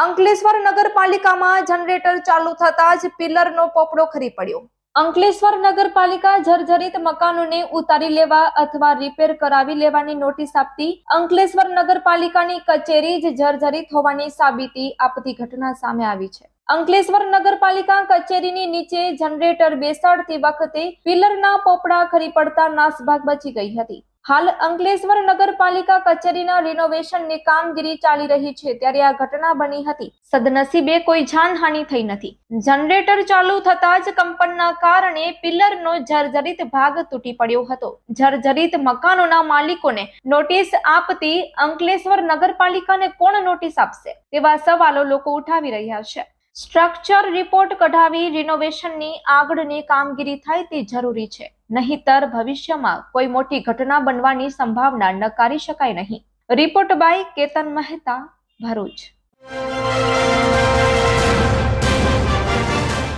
અંકલેશ્વર નગરપાલિકામાં જનરેટર ચાલુ થતા જ પિલરનો પોપડો ખરી પડ્યો. અંકલેશ્વર નગરપાલિકા જર્જરિત મકાનોને ઉતારી લેવા અથવા રિપેર કરાવી લેવાની નોટિસ આપતી અંકલેશ્વર નગરપાલિકાની કચેરી જ જર્જરિત હોવાની સાબિતી આપતી ઘટના સામે આવી છે. અંકલેશ્વર નગરપાલિકા કચેરીની નીચે જનરેટર બેસાડતી વખતે પિલરના પોપડા ખરી પડતા નાસભાગ બચી ગઈ હતી. હાલ અંકલેશ્વર નગરપાલિકા કચેરીના રિનોવેશનની કામગીરી ચાલી રહી છે. ત્યારે આ ઘટના બની હતી. સદનસીબે કોઈ જાનહાનિ થઈ નથી. જનરેટર ચાલુ થતા જ કંપનના કારણે પિલરનો જર્જરિત ભાગ તૂટી પડ્યો હતો. જર્જરિત મકાનોના માલિકોને નોટિસ આપતી અંકલેશ્વર નગરપાલિકાને કોણ નોટિસ આપશે? તેવા સવાલો લોકો ઉઠાવી રહ્યા છે. સ્ટ્રક્ચર રિપોર્ટ કઢાવી રિનોવેશનની આગળની કામગીરી થાય તે જરૂરી છે. નહીતર ભવિષ્યમાં કોઈ મોટી ઘટના બનવાની સંભાવના નકારી શકાય નહીં. Report by Ketan Mehta, Bharuch.